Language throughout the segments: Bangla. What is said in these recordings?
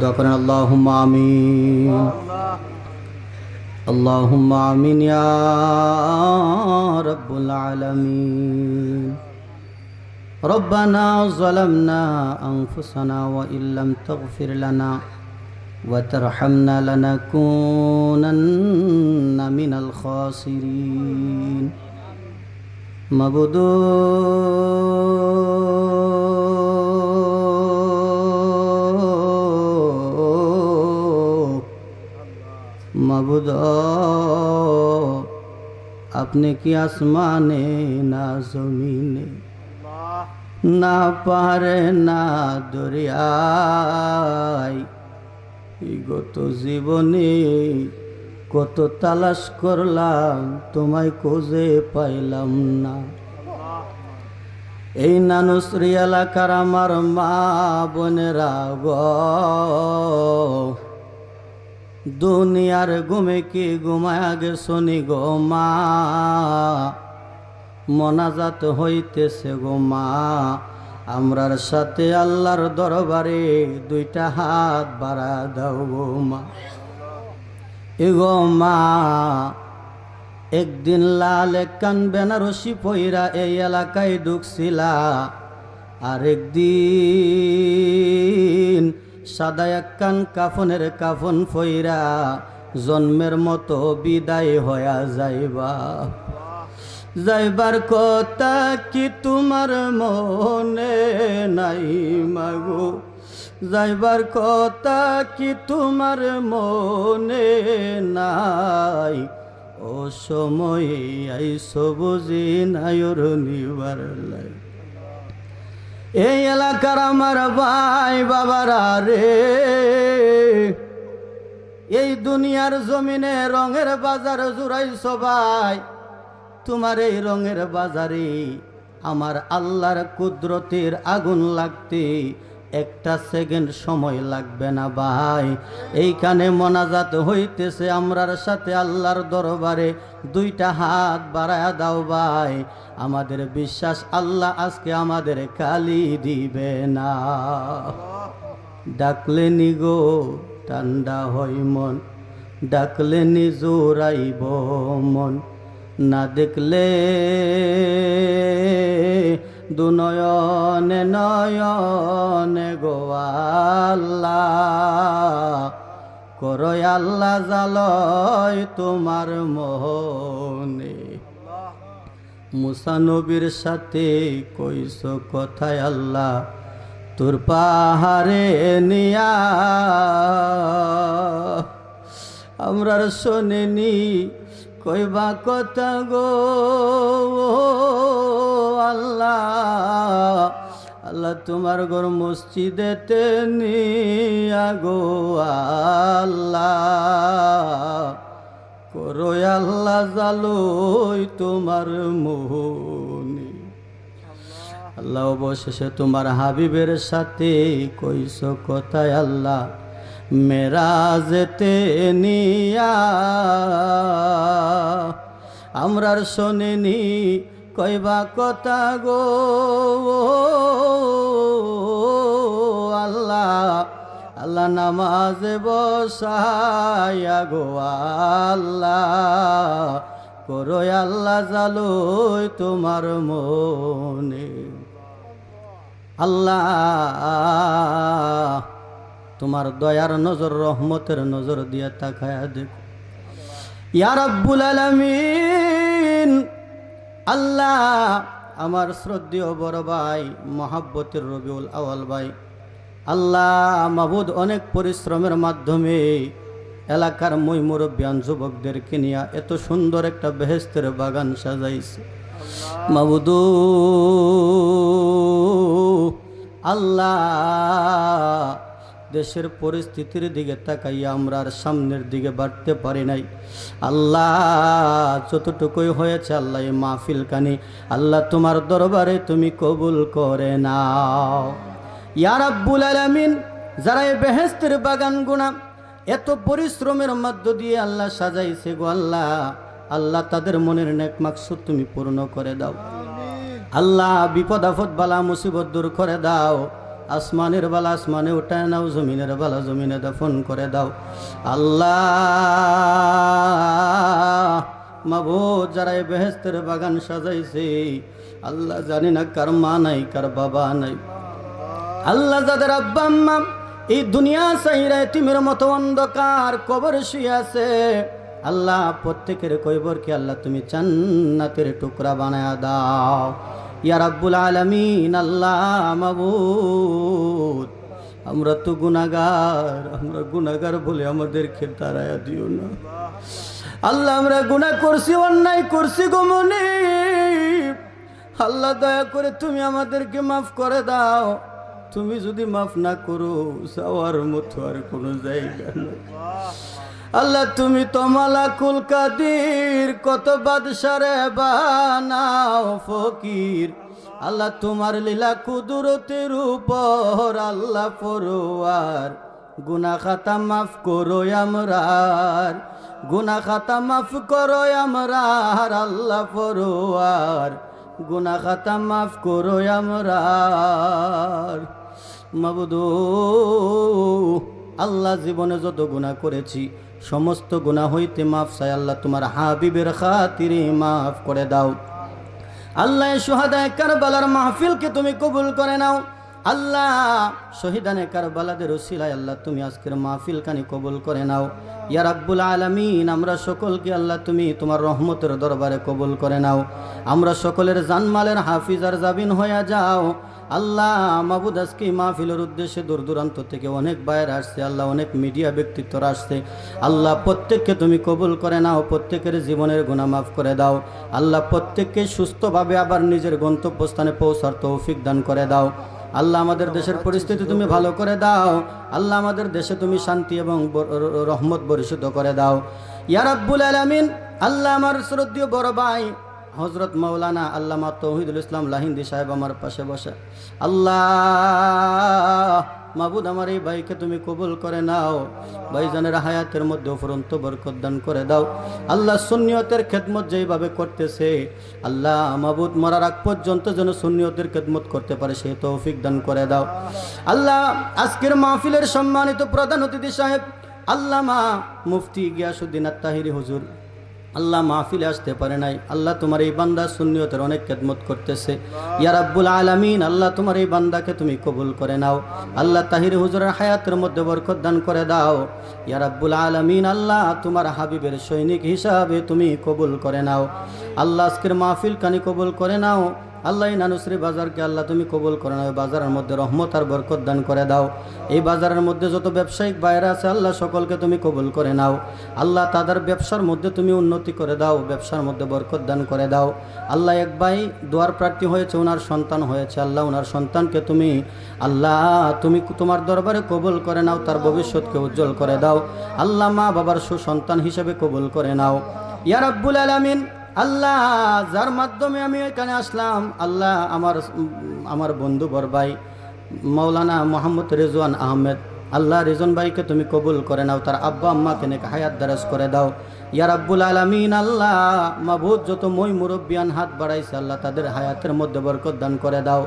দোয়া করেন আল্লাহুম্মা আমিন اللهم آمين يا رب العالمين ربنا ظلمنا أنفسنا وإن لم تغفر لنا وترحمنا لنكونن من الخاسرين مبدو আপনি কি আসমানে না জমিনে? না পারে না দরিয়ায়। গত জীবনে কত তালাশ করলাম, তোমায় খোঁজে পাইলাম না। এই নানুশ্রী এলাকার আমার মা বোনেরা গো দুনিয়ার ঘুমে কি ঘুমায়া গেছনি গো মা? মনাজাত হইতেছে গো মা। আমরার সাথে আল্লাহর দরবারে দুইটা হাত বাড়া দাও গো মা। এগো মা, একদিন লাল এক কান বেনারসি পইরা এই এলাকায় ঢুকছিলা। আর একদিন সাদা এক কান কাফনের কাফন ফইরা, জন্মের মতো বিদায় হইয়া যাইবা। যাইবার কথা কি তোমার মনে নাই মাগো? যাইবার কথা কি তোমার মনে নাই? ও সময় আইস বুঝি নায়র নিবার লাই। এই এলাকার আমার ভাই বাবারা রে। এই দুনিয়ার জমিনে রঙের বাজার জুড়াই সবাই, তোমার এই রঙের বাজারে আমার আল্লাহর কুদরতের আগুন লাগতে একটা সেকেন্ড সময় লাগবে না ভাই। এইখানে মনাজাত হইতেছে আমরার সাথে আল্লাহর দরবারে। দুইটা হাত বাড়ায়া দাও ভাই। আমাদের বিশ্বাস আল্লাহ আজকে আমাদের কালি দিবে না। ডাকলে নিগো ঠান্ডা হই মন। ডাকলে নিজোরাইব মন। না দেখলে দুনয়নে, নয়নে গো আল্লাহ। করয় আল্লাহ জালয় তোমার মোহনে। মুসানবীর সাথে কইস কথায় আল্লাহ, তোর পাহাড়ে নিয়া আমরার শোনেনি, কইবা কথা গো। আল্লাহ আল্লাহ তোমার ঘর মসজিদেতে নিয়া গো আল্লাহ। করো আল্লাহ জালোই তোমার মোহনি। আল্লাহ অবশেষে তোমার হাবিবের সাথে কইস কথায় আল্লাহ, মেরাজেতে নিয়া। আমরার শোনেনি কইবা কথা গো আল্লাহ আল্লাহ নামাজে বসায়া গো আল্লাহ, করো আল্লাহ জালোই তোমার মনে। আল্লাহ, তোমার দয়ার নজর, রহমতের নজর দিয়ে তাকায়া দেখো। ইয়া রাব্বুল আলামিন আল্লাহ আমার শ্রদ্ধেয় বড় ভাই মহাব্বতের রবিউল আওয়াল ভাই। আল্লাহ মাবুদ অনেক পরিশ্রমের মাধ্যমে এলাকার মই মুরব্বিয়ান যুবকদেরকে নিয়ে এত সুন্দর একটা বেহেস্তের বাগান সাজাইছে। মাবুদু আল্লাহ দেশের পরিস্থিতির দিকে তাকাইয়া আমরা আর সামনের দিকে বাড়তে পারি নাই। আল্লাহ যতটুকুই হয়েছে আল্লাহ এই মাহফিল কানি আল্লাহ তোমার দরবারে তুমি কবুল করে নাও। ইয়ার আব্বুল আলামিন যারা এই বেহেস্তের বাগান গুণা এত পরিশ্রমের মধ্য দিয়ে আল্লাহ সাজাইছে গো আল্লাহ। আল্লাহ তাদের মনের নেক মাকসুদ তুমি পূর্ণ করে দাও। আল্লাহ বিপদ আপদ বালা মুসিবত দূর করে দাও। আসমানের বালা আসমানে উঠায় নাও, জমিনের বালা জমিনে দফন করে দাও। আল্লাহ মাবুদ যারা বেহেস্তের বাগান সাজাইছে, আল্লাহ জানি না কার মা নাই, কার বাবা নাই। আল্লাহ যাদের আব্বা আম্মা, এই দুনিয়া চাইরা তিমের মতো অন্ধকার কবর শুয়ে আছে। আল্লাহ প্রত্যেকের কইবর কি আল্লাহ তুমি জান্নাতের টুকরা বানায় দাও। ইয়া রাব্বুল আলামিন, আল্লাহ মাবুদ। আমরা তো গুনাগার আমরা গুনাগার বলে আমাদেরকে তারায়া দিও না। আল্লাহ, আমরা গুনাহ করছি, অন্যায় করছি গোমনি আল্লাহ, দয়া করে তুমি আমাদেরকে মাফ করে দাও। তুমি যদি মাফ না করো, যাওয়ার মতো আর কোনো জায়গা নেই। আল্লাহ, তুমি তো মালাকুল কাদির, কত বাদশারে বানাও ফকির। আল্লাহ, তোমার লীলা কুদরতের উপর আল্লাহ পড়ুয়ার গুনা খাতা মাফ করো আমরার, গুনা খাতা মাফ করো আমরার, আল্লাহ পড়ুয়ার গুনা খাতা মাফ করো আমরার। মাবুদু আল্লাহ জীবনে যত গুণা করেছি, সমস্ত গুণা হইতে মাফ চাই। আল্লাহ তোমার হাবিবের খাতিরে মাফ করে দাও। আল্লাহ সোহাদায় কারবালার মাহফিলকে তুমি কবুল করে নাও। আল্লাহ শহীদানে কারবালাদের ওসিলায় আল্লাহ তুমি আজকের মাহফিল কানি কবুল করে নাও। ইয়া রাব্বুল আলামিন, আমরা সকলকে আল্লাহ তুমি তোমার রহমতের দরবারে কবুল করে নাও। আমরা সকলের জানমালের হাফিজ আর জাবিন হয়ে যাও। আল্লাহ মাবুদ আজকে মাহফিলের উদ্দেশ্যে দূর দূরান্ত থেকে অনেক বাইরে আসছে, আল্লাহ অনেক মিডিয়া ব্যক্তিত্বরা আসছে। আল্লাহ প্রত্যেককে তুমি কবুল করে নাও, প্রত্যেকের জীবনের গুণা মাফ করে দাও। আল্লাহ প্রত্যেককে সুস্থভাবে আবার নিজের গন্তব্যস্থানে পৌঁছার তৌফিক দান করে দাও। আল্লাহ আমাদের দেশের পরিস্থিতি তুমি ভালো করে দাও। আল্লাহ আমাদের দেশে তুমি শান্তি এবং রহমত পরিশুদ্ধ করে দাও। ইয়ারাব্বুল আলামিন, আল্লাহ আমার শ্রদ্ধীয় বড় ভাই হজরত মৌলানা আল্লামা তৌহিদুল ইসলাম লাহিন্দি সাহেব আমার পাশে বসে। আল্লাহ, মাবুদ আমার এই ভাইকে তুমি কবুল করে নাও। ভাইজানের হায়াতের মধ্যে বরকত দান করে দাও। আল্লাহ সুন্নিয়তের খেদমত যেইভাবে করতেছে, আল্লাহ মাবুদ মরার আগ পর্যন্ত যেন সুন্নিয়তের খেদমত করতে পারে সেই তৌফিক দান করে দাও। আল্লাহ, আজকের মাহফিলের সম্মানিত প্রধান অতিথি সাহেব আল্লামা মুফতি গিয়াসুদ্দিন আত্মাহিরি হুজুর। আল্লাহ মাহফিলে আসতে পারে নাই। আল্লাহ তোমার এই বান্দা সুন্নিয়তের অনেক কেদমত করতেছে। ইয়ার আব্বুল আলামিন, আল্লাহ তোমার এই বান্দাকে তুমি কবুল করে নাও। আল্লাহ তাহির হুজুরের হায়াতের মধ্যে বরকত দান করে দাও। ইয়ার আব্বুল আলামিন, আল্লাহ তোমার হাবিবের সৈনিক হিসাবে তুমি কবুল করে নাও। আল্লাহ আজকের মাহফিল কানি কবুল করে নাও। আল্লাহ নানুশ্রী বাজারকে আল্লাহ তুমি কবুল করে নাও বাজারের মধ্যে রহমত আর বরকত দান করে দাও। এই বাজারের মধ্যে যত ব্যবসায়িক বাইরে আছে, আল্লাহ সকলকে তুমি কবুল করে নাও। আল্লাহ তাদের ব্যবসার মধ্যে তুমি উন্নতি করে দাও, ব্যবসার মধ্যে বরকত দান করে দাও। আল্লাহ এক ভাই দোয়ার প্রার্থী হয়েছে ওনার সন্তান হয়েছে। আল্লাহ ওনার সন্তানকে তুমি, আল্লাহ তুমি তোমার দরবারে কবুল করে নাও, তার ভবিষ্যৎকে উজ্জ্বল করে দাও। আল্লাহ মা বাবার সুসন্তান হিসেবে কবুল করে নাও। ইয়া রাব্বুল আলামিন আল্লাহ, যার মাধ্যমে আমি এখানে আসলাম, আল্লাহ আমার আমার বন্ধু বর ভাই মৌলানা মোহাম্মদ রেজওয়ান আহমেদ, আল্লাহ রেজন ভাইকে তুমি কবুল করে নাও, তার আব্বা আম্মাকে নাকি হায়াত দারাজ করে দাও। ইয়ার আব্বুল আলমিন, আল্লাহ মাবুদ যত মই মুরব্বিয়ান হাত বাড়াইছে, আল্লাহ তাদের হায়াতের মধ্যে বরকত দান করে দাও।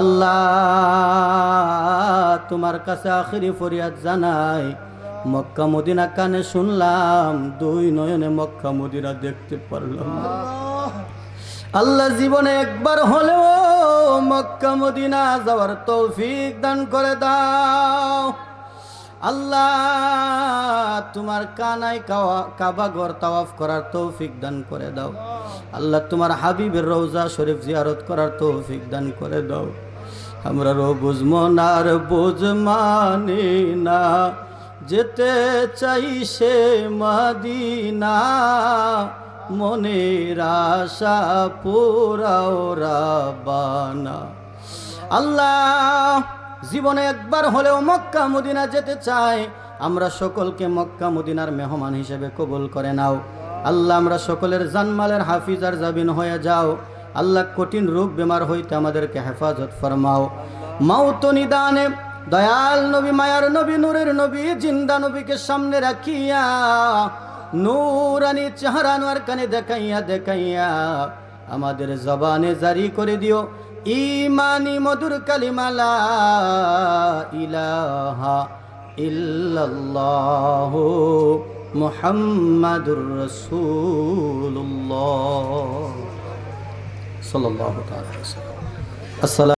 আল্লাহ, তোমার কাছে আখিরি ফরিয়াদ জানাই। মক্কা মদিনা কানে শুনলাম, দুই নয়নে মক্কা মদিনা দেখতে পারলাম আল্লাহ জীবনে একবার হলেও মক্কা মদিনা যাওয়ার তৌফিক দান করে দাও। আল্লাহ তোমার কানাই কাবা ঘর তাওয়াফ করার তৌফিক দান করে দাও। আল্লাহ তোমার হাবিবের রৌজা শরীফ জিয়ারত করার তৌফিক দান করে দাও। আমরা রো বুঝ মানি না। যেতে চাই সে মাদিনা, মনের আশা পুরাও রাবানা। আল্লাহ জীবনে একবার হলেও মক্কা মদিনা যেতে চাই আমরা সকলকে মক্কা মদিনার মেহমান হিসেবে কবুল করে নাও। আল্লাহ, আমরা সকলের জানমালের হাফিজ আর জাবিন হয়ে যাও। আল্লাহ, কঠিন রোগ বেমার হইতে আমাদেরকে হেফাজত ফরমাও। মাউত নিদানে দয়াল নবী, মায়ার নবী, নূরের নবী, জিন্দা নবীকে সামনে রাখিয়া, নূরানি চেহারা নোয়ার কানে দেখাইয়া দেখাইয়া আমাদের জবানে জারি করে দিও, ইমানি মধুর কালিমালা ইলাহা ইল্লাল্লাহ মুহাম্মাদুর রাসূলুল্লাহ। সাল্লাল্লাহু তাআলা আসসালাম